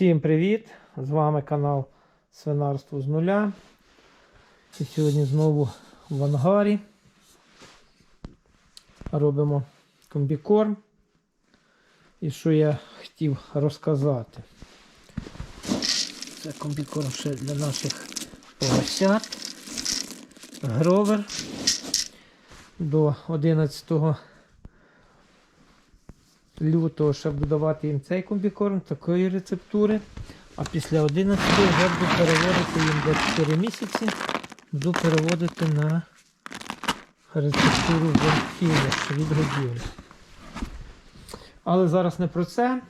Всім привіт! З вами канал Свинарство з нуля. І сьогодні знову в ангарі робимо комбікорм. І що я хотів розказати. Це комбікорм ще для наших поросят. Гровер до 11 лютого, щоб додавати їм цей комбікорм, такої рецептури. А після 11 вже буду переводити їм до 4 місяці. Буду переводити на рецептуру фініш від годівлі. Але зараз не про це.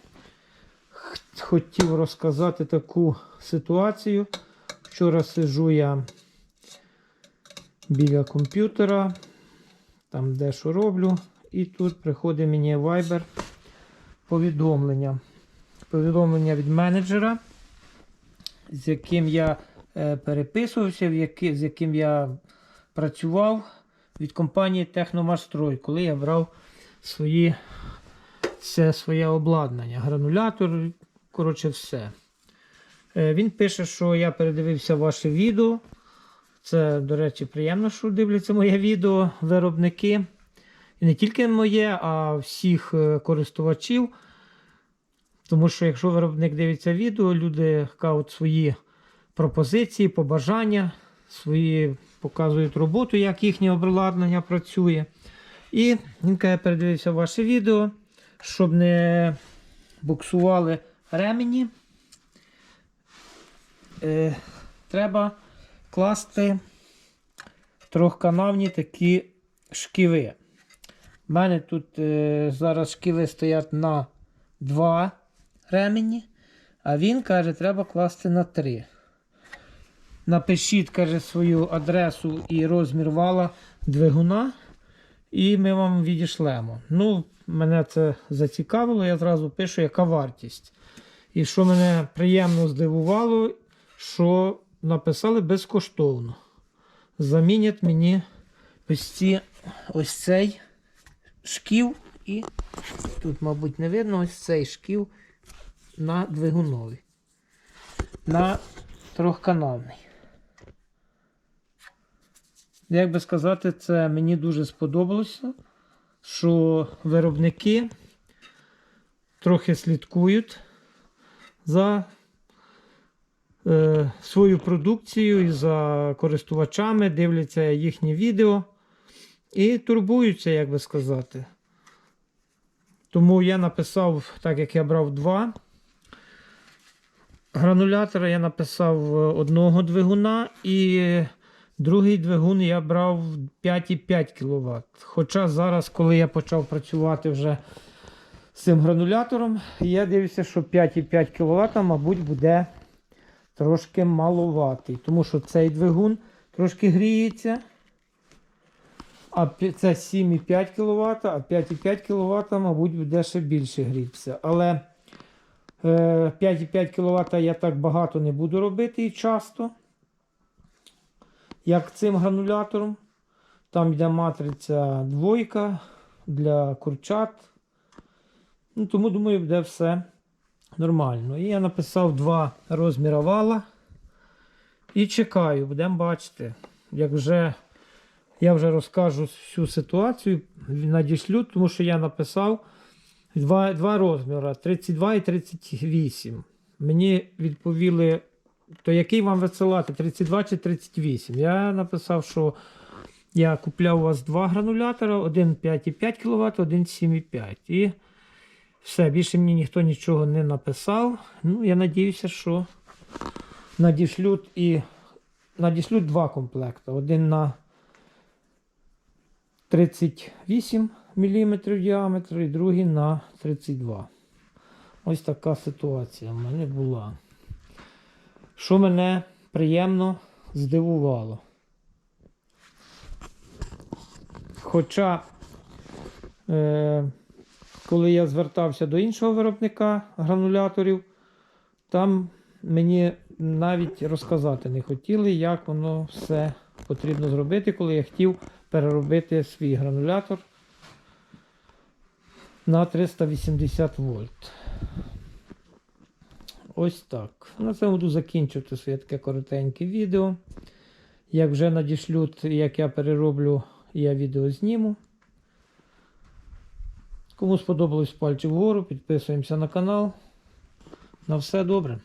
Хотів розказати таку ситуацію. Вчора сижу я біля комп'ютера, там дещо роблю, і тут приходить мені Viber повідомлення. Повідомлення від менеджера, з яким я е, переписувався, з яким я працював від компанії Техномастрой, коли я брав свої, це своє обладнання, гранулятор, коротше, все. Е, Він пише, що я передивився ваше відео. Це, до речі, приємно, що дивляться моє відео виробники. І не тільки моє, а всіх е, користувачів. Тому що якщо виробник дивиться відео, люди кажуть свої пропозиції, побажання, свої показують роботу, як їхнє обладнання працює. І він каже, передивився ваше відео, щоб не буксували ремені. Е, треба класти трьохканавні такі шківи. У мене тут е, зараз шківи стоять на 2 ремені, а він каже, треба класти на 3. Напишіть, каже, свою адресу і розмір вала двигуна, і ми вам відішлемо. Ну, мене це зацікавило, я зразу пишу, яка вартість. І що мене приємно здивувало, що написали безкоштовно. Замінять мені ось ці, ось цей шків і тут, мабуть, не видно ось цей шків на двигуновий. На трьохканальний. Як би сказати, це мені дуже сподобалося, що виробники трохи слідкують за е, свою продукцію і за користувачами, дивляться їхні відео і турбуються, як би сказати. Тому я написав, так як я брав два гранулятора, я написав е, одного двигуна і другий двигун я брав 5,5 кВт. Хоча зараз, коли я почав працювати вже з цим гранулятором, я дивлюся, що 5,5 кВт, мабуть, буде трошки маловатий, тому що цей двигун трошки гріється. А це 7,5 кВт, а 5,5 кВт, мабуть, буде ще більше грітися. Але е, 5,5 кВт я так багато не буду робити і часто, як цим гранулятором. Там йде матриця двойка для курчат. Ну, тому, думаю, буде все нормально. І я написав два розміри вала. І чекаю, будемо бачити. Як вже я вже розкажу всю ситуацію, надішлю, тому що я написав два, два розміри 32 і 38. Мені відповіли, то який вам висилати, 32 чи 38. Я написав, що я купляв у вас два гранулятора, один 5,5 кВт, один 7,5. І все, більше мені ніхто нічого не написав. Ну, я надіюся, що надішлють і надішлють два комплекти. Один на 38 мм діаметр і другий на 32. Ось така ситуація в мене була. Що мене приємно здивувало. Хоча, е, коли я звертався до іншого виробника грануляторів, там мені навіть розказати не хотіли, як воно все потрібно зробити, коли я хотів переробити свій гранулятор на 380 вольт. ось так. На цьому буду закінчувати своє таке коротеньке відео. Як вже надішлють, як я перероблю, я відео зніму. Кому сподобалось пальчик вгору, підписуємося на канал. На все добре.